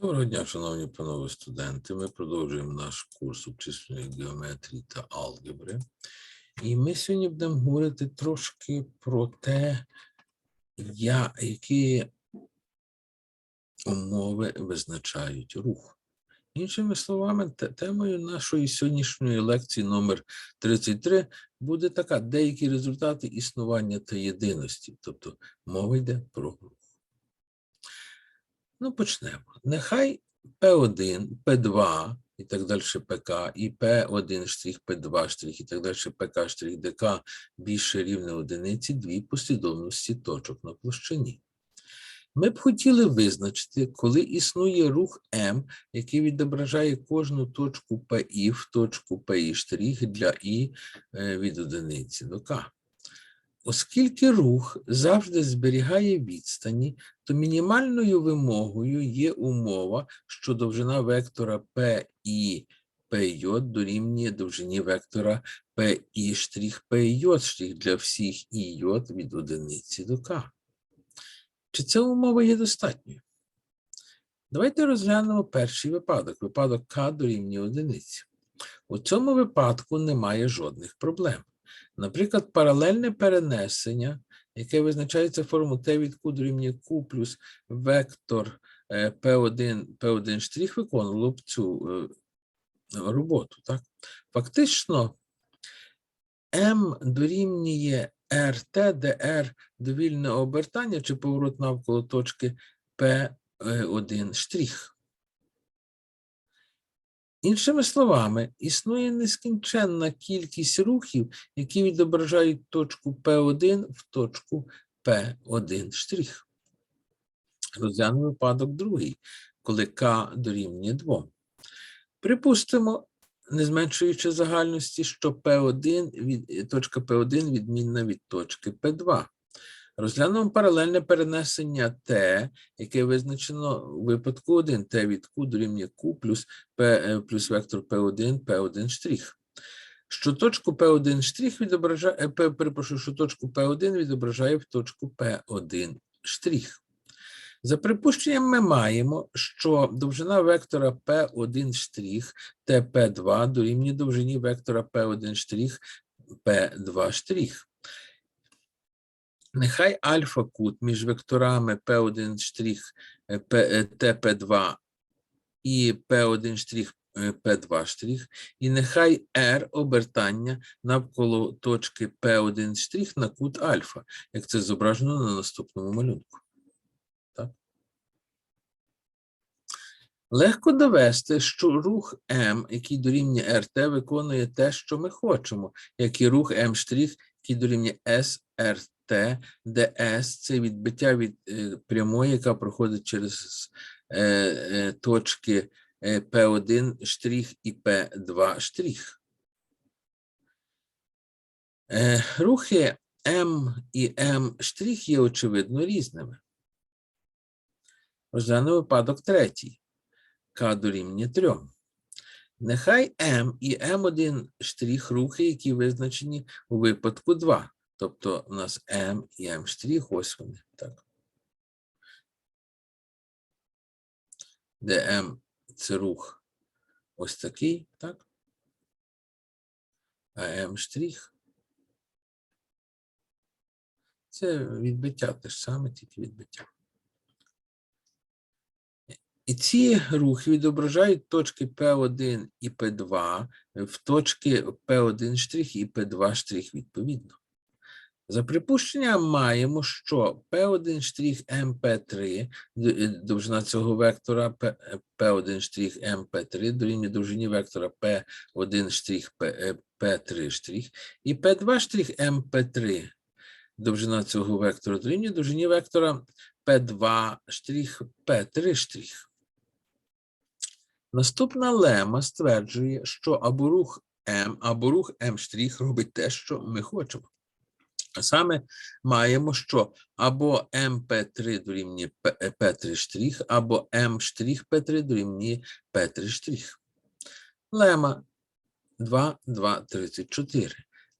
Доброго дня, шановні панове студенти. Ми продовжуємо наш курс обчисленої геометрії та алгебри. І ми сьогодні будемо говорити трошки про те, я, які умови визначають рух. Іншими словами, темою нашої сьогоднішньої лекції номер 33 буде така: деякі результати існування та єдиності. Тобто мова йде про рух. Ну, почнемо. Нехай P1, P2 і так далі ПК, і P1 штрих, P2 штрих, і так далі ПК ДК більше рівне одиниці дві послідовності точок на площині. Ми б хотіли визначити, коли існує рух М, який відображає кожну точку ПІ в точку ПІ для І е, від одиниці до К. Оскільки рух завжди зберігає відстані, то мінімальною вимогою є умова, що довжина вектора PI PJ дорівнює довжині вектора PJ штрих для всіх і від одиниці до К. Чи ця умова є достатньою? Давайте розглянемо перший випадок, випадок К дорівнює одиниці. У цьому випадку немає жодних проблем. Наприклад, паралельне перенесення, яке визначається форму Т від Q дорівнює Q плюс вектор е, P1, P1 штрих виконувало б цю е, роботу. Так? Фактично, М дорівнює РТ, де R довільне обертання чи поворот навколо точки P1 штрих. Іншими словами, існує нескінченна кількість рухів, які відображають точку P1 в точку P1 штрих. Розглянемо випадок другий, коли К дорівнює 2. Припустимо, не зменшуючи загальності, що P1 від, точка P1 відмінна від точки P2. Розглянемо паралельне перенесення Т, яке визначено у випадку 1 Т від Q дорівнює Q плюс P е, плюс вектор P1, P1 штрих. Що точку P1 штрих відображає, е, перепрошую, що точку P1 відображає в точку P1 штрих. За припущенням ми маємо, що довжина вектора P1 штрих TP2 дорівнює довжині вектора P1 штрих P2 штрих. Нехай альфа-кут між векторами P1 штрих е, е, TP2 і P1 штрих е, P2 штрих, і нехай R обертання навколо точки P1 штрих на кут альфа, як це зображено на наступному малюнку. Так? Легко довести, що рух М, який дорівнює РТ, виконує те, що ми хочемо, як і рух М', який дорівнює СРТ, де S – це відбиття від е, прямої, яка проходить через е, е, точки е, P1 штрих і P2 штрих. Рухи М і М штрих є очевидно різними. Розглянемо випадок третій. К дорівнює 3. Нехай М і М1 штрих рухи, які визначені у випадку 2. Тобто у нас М і М ось вони. Так. Де М це рух ось такий, так? А М це відбиття те ж саме, тільки відбиття. І ці рухи відображають точки P1 і P2 в точки P1 штрих і P2 штрих відповідно. За припущенням маємо, що P1 штрих MP3, е, довжина цього вектора P- е, P1 штрих MP3 дорівнює довжині вектора P1 штрих P- е, P3 штрих, і P2 штрих MP3, довжина цього вектора дорівнює довжині вектора P2 штрих P3 штрих. Наступна лема стверджує, що або рух М, або рух М' робить те, що ми хочемо. А саме маємо, що або МП3 дорівнює П- П3 штрих, або М штрих П3 дорівнює П3 штрих. Лема 2, 2, 34.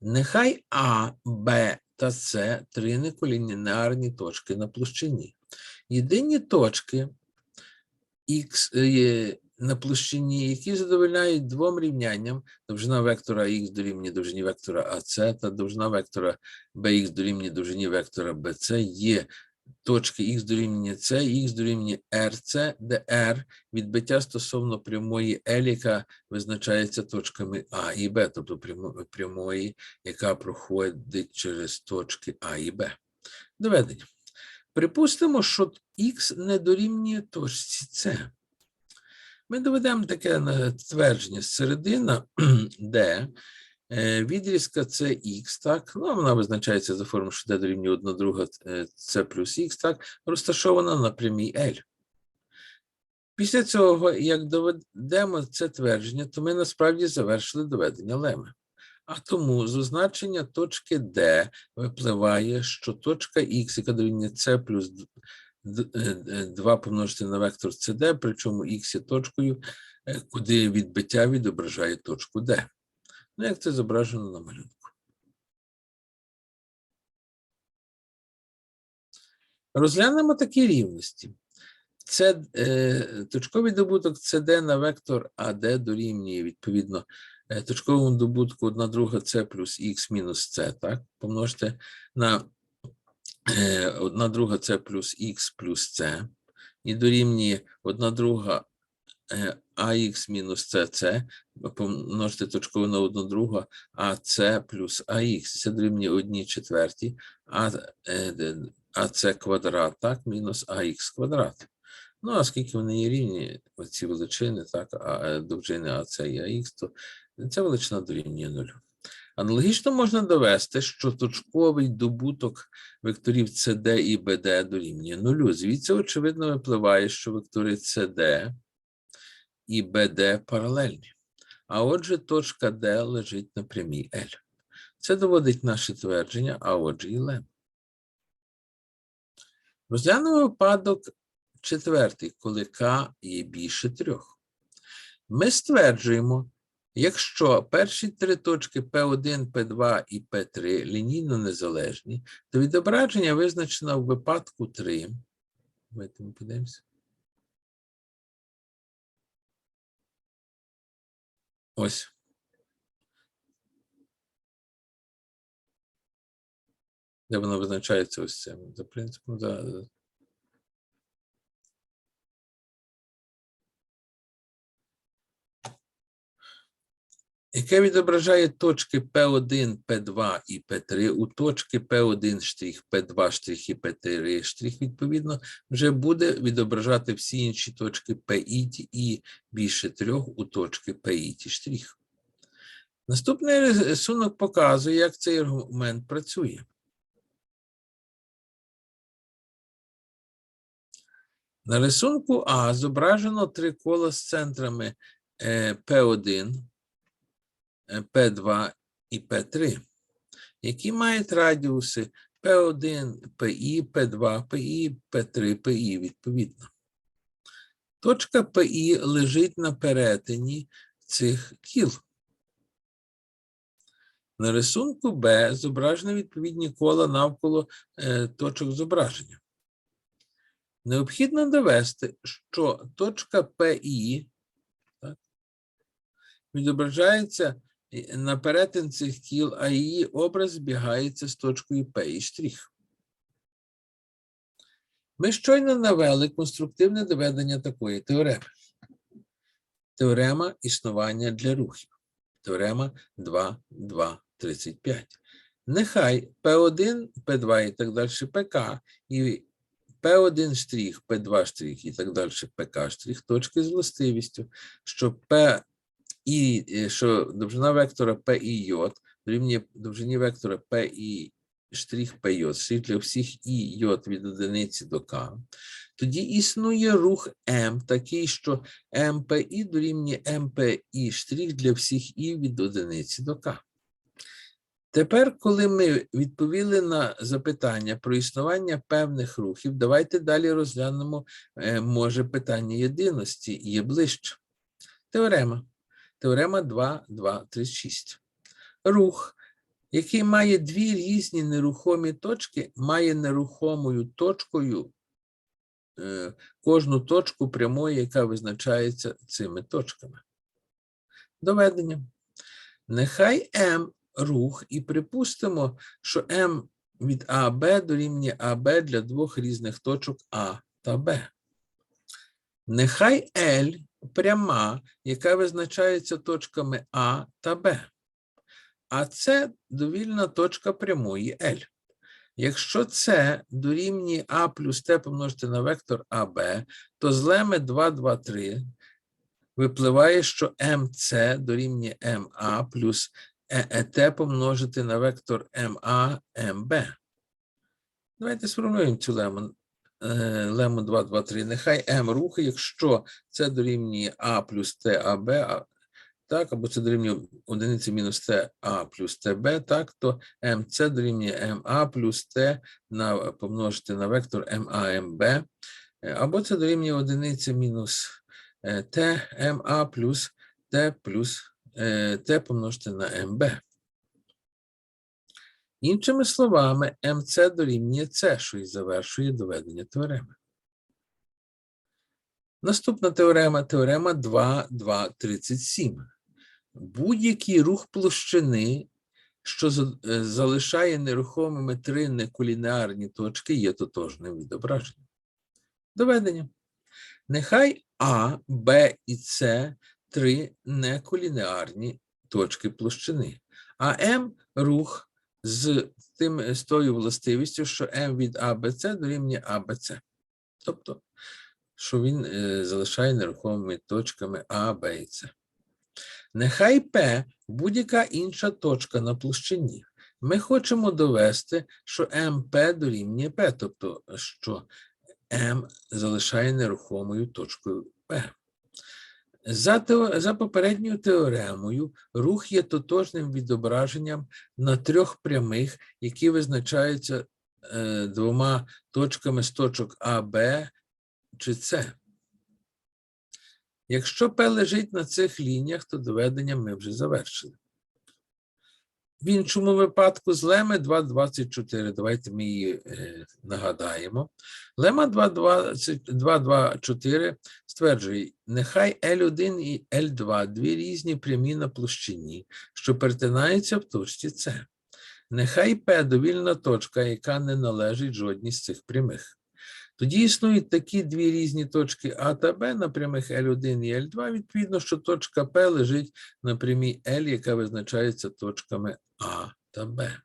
Нехай А, Б та С три неколінарні точки на площині. Єдині точки е, на площині, які задовольняють двом рівнянням довжина вектора х дорівнює довжині вектора АС та довжина вектора bx дорівнює довжині вектора BC є точки х дорівнює С, х дорівнює RC, де R відбиття стосовно прямої L, яка визначається точками А і Б, тобто прямої, яка проходить через точки А і Б. Доведення. Припустимо, що х не дорівнює точці С. Ми доведемо таке твердження середина, де е, відрізка це х, так, ну, вона визначається за формою, що d дорівнює 1 друга це плюс х, так, розташована на прямій L. Після цього, як доведемо це твердження, то ми насправді завершили доведення леми. А тому з означення точки D випливає, що точка Х, яка дорівнює С плюс 2 помножити на вектор CD, причому Х є точкою, е, куди відбиття відображає точку D. Ну, як це зображено на малюнку. Розглянемо такі рівності. Це е, точковий добуток CD на вектор AD дорівнює відповідно е, точковому добутку 1 друга C плюс Х мінус C, так? Помножте на е, 1 друга C плюс Х плюс C і дорівнює 1 друга е, АХ мінус CC, помножте точково на 1 друга АС плюс АХ, це дорівнює 1 четвертій, а, е, АС квадрат, так, мінус АХ квадрат. Ну, а оскільки вони є рівні, оці величини, так, а е, довжини АС і АХ, то ця величина дорівнює нулю. Аналогічно можна довести, що точковий добуток векторів CD і BD дорівнює нулю. Звідси, очевидно, випливає, що вектори CD і BD паралельні. А отже, точка D лежить на прямій L. Це доводить наше твердження, а отже і лем. Розглянемо випадок четвертий, коли К є більше трьох. Ми стверджуємо, якщо перші три точки P1, P2 і P3 лінійно незалежні, то відображення визначено в випадку 3. Давайте ми подивимося. Ось. Де воно визначається ось цим. За принципом, за, яке відображає точки P1, P2 і P3. У точки P1 штрих, P2 штрих і P3 штрих, відповідно, вже буде відображати всі інші точки P і більше трьох у точки P штрих. Наступний рисунок показує, як цей аргумент працює. На рисунку А зображено три кола з центрами е, P1, е, P2 і P3, які мають радіуси P1, PI, P2, PI, P3, PI відповідно. Точка PI лежить на перетині цих кіл. На рисунку Б зображено відповідні кола навколо е, точок зображення. Необхідно довести, що точка PI так, відображається е, на перетин цих кіл, а її образ збігається з точкою P і штрих. Ми щойно навели конструктивне доведення такої теореми. Теорема існування для рухів. Теорема 2, 2, 35. Нехай P1, P2 і так далі ПК і P1 штрих, P2 штрих і так далі, ПК штрих, точки з властивістю, що P і е, що довжина вектора P і J дорівнює довжині вектора P і штрих J, штрих для всіх і J від одиниці до К, тоді існує рух М, такий, що МПІ дорівнює МПІ штрих для всіх і від одиниці до К. Тепер, коли ми відповіли на запитання про існування певних рухів, давайте далі розглянемо, е, може, питання єдиності є ближче. Теорема. Теорема 2, 2, 36. Рух, який має дві різні нерухомі точки, має нерухомою точкою е, кожну точку прямої, яка визначається цими точками. Доведення. Нехай М рух, і припустимо, що М від АБ дорівнює АБ для двох різних точок А та Б. Нехай L пряма, яка визначається точками А та Б. А це довільна точка прямої L. Якщо це дорівнює А плюс Т помножити на вектор АБ, то з леми 2, 2, 3 випливає, що МЦ дорівнює МА плюс ЕЕТ помножити на вектор МА МБ. Давайте сформулюємо цю лему. Лему 2, 2, 3. Нехай М рухи, якщо це дорівнює А плюс Т АБ, так, або це дорівнює одиниці мінус Т А плюс ТБ, так, то МЦ дорівнює МА плюс Т на, помножити на вектор МА МБ, е, або це дорівнює одиниці мінус е, Т МА плюс Т плюс е, Т помножити на МБ. Іншими словами, МЦ дорівнює С, що і завершує доведення теореми. Наступна теорема теорема 2, 2, 37. Будь-який рух площини, що е, залишає нерухомими три неколінеарні точки, є тотожним відображенням. Доведення. Нехай А, Б і С три неколінеарні точки площини, а М рух з, тим, з тою властивістю, що М від АБЦ дорівнює АБЦ. Тобто, що він е, залишає нерухомими точками А, Б і С. Нехай П будь-яка інша точка на площині. Ми хочемо довести, що МП дорівнює П, тобто, що М залишає нерухомою точкою П. За, за попередньою теоремою, рух є тотожним відображенням на трьох прямих, які визначаються е, двома точками з точок А, Б чи С. Якщо П лежить на цих лініях, то доведення ми вже завершили. В іншому випадку з леми 2,24. Давайте ми її е, нагадаємо. Лема 2,24 стверджує, нехай L1 і L2 дві різні прямі на площині, що перетинаються в точці С. Нехай П довільна точка, яка не належить жодній з цих прямих. Тоді існують такі дві різні точки А та Б на прямих L1 і L2, відповідно, що точка П лежить на прямій L, яка визначається точками А та Б.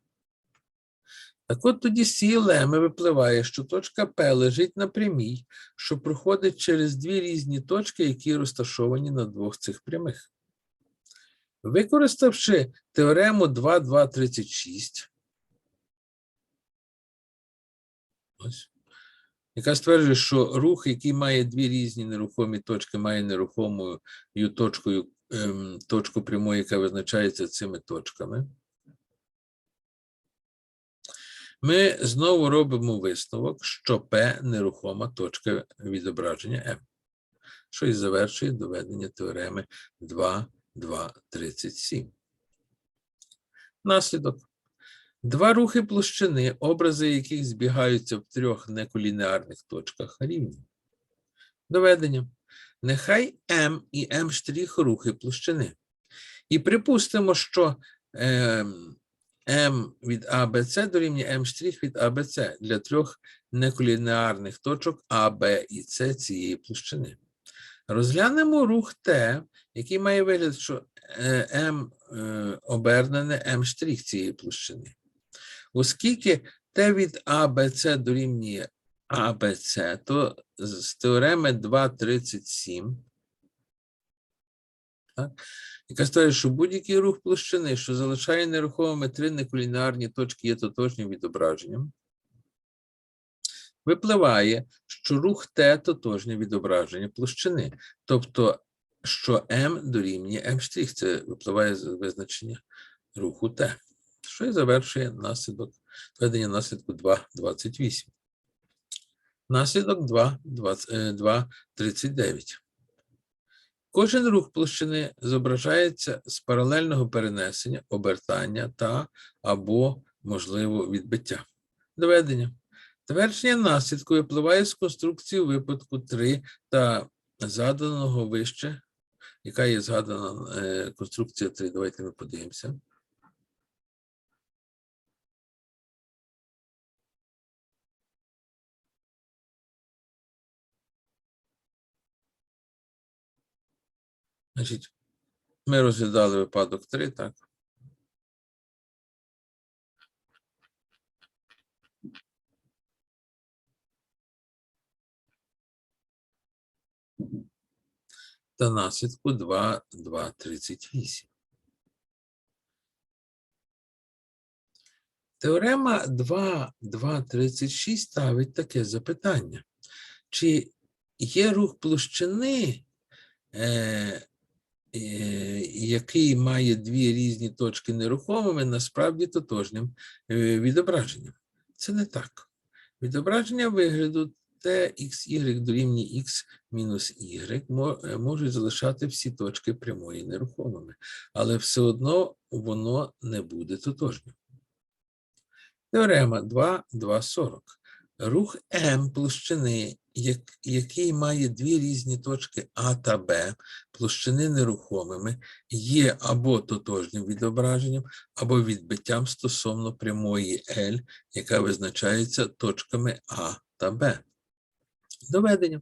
Так от тоді з цієї леми випливає, що точка П лежить на прямій, що проходить через дві різні точки, які розташовані на двох цих прямих. Використавши теорему 2,236, ось, яка стверджує, що рух, який має дві різні нерухомі точки, має нерухомою точкою, ем, точку прямої, яка визначається цими точками. Ми знову робимо висновок, що P нерухома точка відображення M, що і завершує доведення теореми 2,237. Наслідок. Два рухи площини, образи яких збігаються в трьох неколінеарних точках рівні. Доведення. Нехай М і М' рухи площини. І припустимо, що ем, М від АБЦ дорівнює М' від АБЦ для трьох неколінеарних точок А, Б і С цієї площини. Розглянемо рух Т, який має вигляд, що е, М е, обернене М' цієї площини. Оскільки Т від АБЦ дорівнює АБЦ, то з теореми 2,37 яка стверджує, що будь-який рух площини, що залишає нерухомими три неколінеарні точки, є тотожнім відображенням, випливає, що рух Т тотожнє відображення площини. Тобто, що М дорівнює М', це випливає з визначення руху Т, що і завершує наслідок ведення наслідку 2,28. Наслідок 2,39. Кожен рух площини зображається з паралельного перенесення, обертання та або, можливо, відбиття. Доведення. Твердження наслідку випливає з конструкції випадку 3 та заданого вище, яка є згадана е, конструкція 3. Давайте ми подивимося. Значить, ми розглядали випадок 3, так? Та наслідку 2, 2, 38. Теорема 2, 2, 36 ставить таке запитання. Чи є рух площини, е, який має дві різні точки нерухомими, насправді тотожнім е, відображенням? Це не так. Відображення вигляду txy дорівнює x мінус y е, можуть залишати всі точки прямої нерухомими, але все одно воно не буде тотожнім. Теорема 2, 2, 40. Рух М площини, який має дві різні точки А та Б, площини нерухомими, є або тотожнім відображенням, або відбиттям стосовно прямої L, яка визначається точками А та Б. Доведення.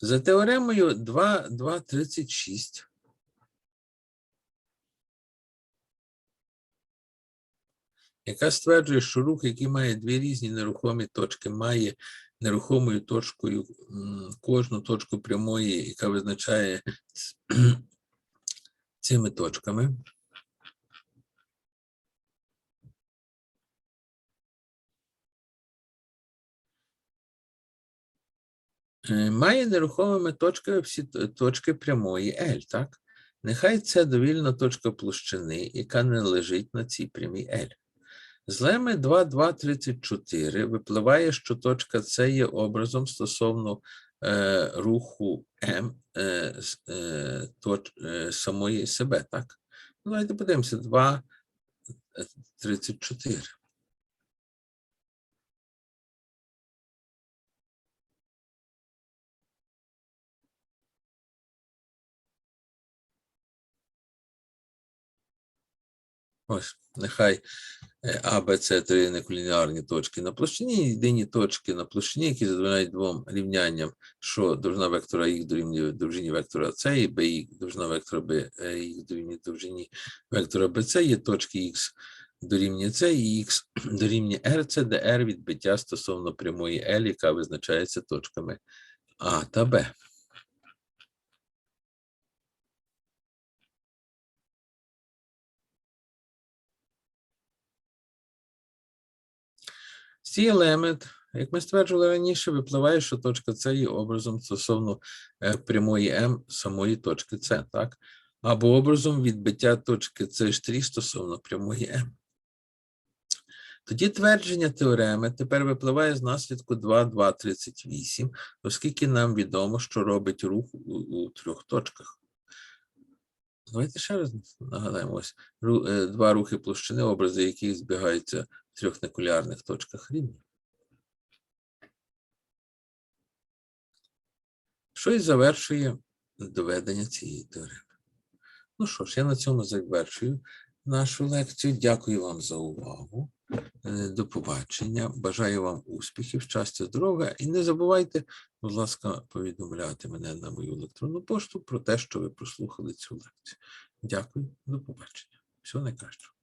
За теоремою 2, 2, 36 яка стверджує, що рух, який має дві різні нерухомі точки, має нерухомою точкою кожну точку прямої, яка визначає цими точками. Е, Має нерухомими точками всі точки прямої L, так? Нехай це довільна точка площини, яка не лежить на цій прямій L. З леми 2, 2, 34 випливає, що точка С є образом стосовно е, руху М е, е, точ, е, самої себе, так? Ну, Давайте подивимося, 2, е, 34. Ось, нехай А, Б, С три неколініарні точки на площині, єдині точки на площині, які задовольняють двом рівнянням, що довжина вектора їх дорівнює довжині вектора С і Б, довжина вектора Б е, їх дорівнює довжині вектора БЦ, є точки Х дорівнює С і Х дорівнює R, це де R відбиття стосовно прямої L, яка визначається точками А та Б. Цієї елемент, як ми стверджували раніше, випливає, що точка С є образом стосовно е, прямої М самої точки С, так? Або образом відбиття точки С стосовно прямої М. Тоді твердження теореми тепер випливає з наслідку 2, 2, 38, оскільки нам відомо, що робить рух у, у трьох точках. Давайте ще раз нагадаємо ось е, два рухи площини, образи яких збігаються в трьох некулярних точках рівня. Що і завершує доведення цієї теореми. Ну що ж, я на цьому завершую нашу лекцію. Дякую вам за увагу. Е, До побачення. Бажаю вам успіхів, щастя, здоров'я. І не забувайте, будь ласка, повідомляти мене на мою електронну пошту про те, що ви прослухали цю лекцію. Дякую, до побачення. Всього найкращого.